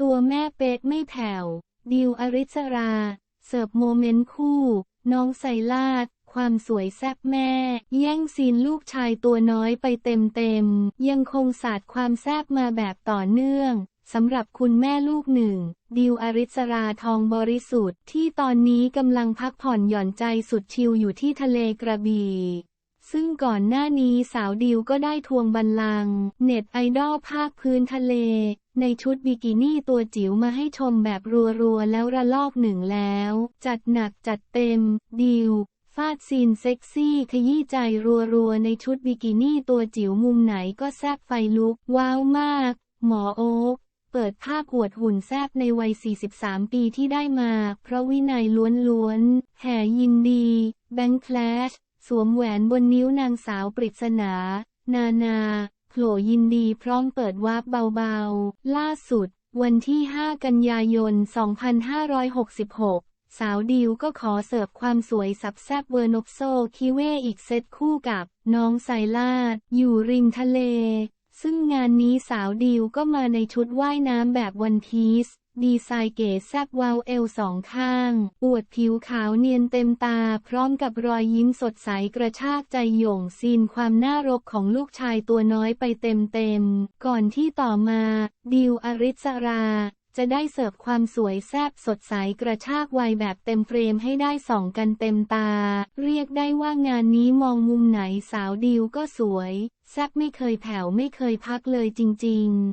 ตัวแม่เป๊กไม่แผ่ว ดิวอริศรา เสิร์ฟโมเมนต์คู่ น้องไซลาด ความสวยแซ่บแม่ แย่งซีนลูกชายตัวน้อยไปเต็มเต็มๆยังคงสาดความแซ่บมาแบบต่อเนื่องสำหรับคุณแม่ลูกหนึ่ง ดิวอริศราทองบริสุทธิ์ที่ตอนนี้กำลังพักผ่อนหย่อนใจสุดชิลอยู่ที่ทะเลกระบี่ ซึ่งก่อนหน้านี้สาวดิวก็ได้ทวงบัลลังก์เน็ตไอดอลภาคพื้นทะเล ในชุดบิกินี่ตัวจิ๋วมาให้ชมแบบรัวๆ แล้วระลอกหนึ่งแล้ว จัดหนักจัดเต็ม ดิวฟาดซีนเซ็กซี่ขยี้ใจรัวๆ ในชุดบิกินี่ตัวจิ๋วมุมไหนก็แซบไฟลุก ว้าวมาก หมอโอ๊คเปิดภาพอวดหุ่นแซบในวัย 43 ปีที่ได้มา เพราะวินัยล้วนๆ แห่ยินดี แบงค์แคลช สวมแหวนบนนิ้วนางสาวปริศนา นานาโผล่ยินดีพร้อมเปิดวาร์ปเบาๆ ล่าสุด วันที่ 5 กันยายน 2566 สาวดิวก็ขอเสิร์ฟความสวยสับแซบเวอร์นบโซคิเวอีกเซตคู่กับน้องไซลาด อยู่ริมทะเล ซึ่งงานนี้สาวดิวก็มาในชุดว่ายน้ำแบบวันพีซ ดีไซน์เก๋แซบวาวเอวสองข้าง อวดผิวขาวเนียนเต็มตา พร้อมกับรอยยิ้มสดใสกระชากใจหย่งซีนความน่ารกของลูกชายตัวน้อยไปเต็มๆ ก่อนที่ต่อมา ดิวอริสรา จะได้เสิร์ฟความสวยแซบสดใสกระชากวัยแบบเต็มเฟรมให้ได้ส่องกันเต็มตา เรียกได้ว่างานนี้มองมุมไหนสาวดิวก็สวย แซบไม่เคยแผ่วไม่เคยพักเลยจริง ๆ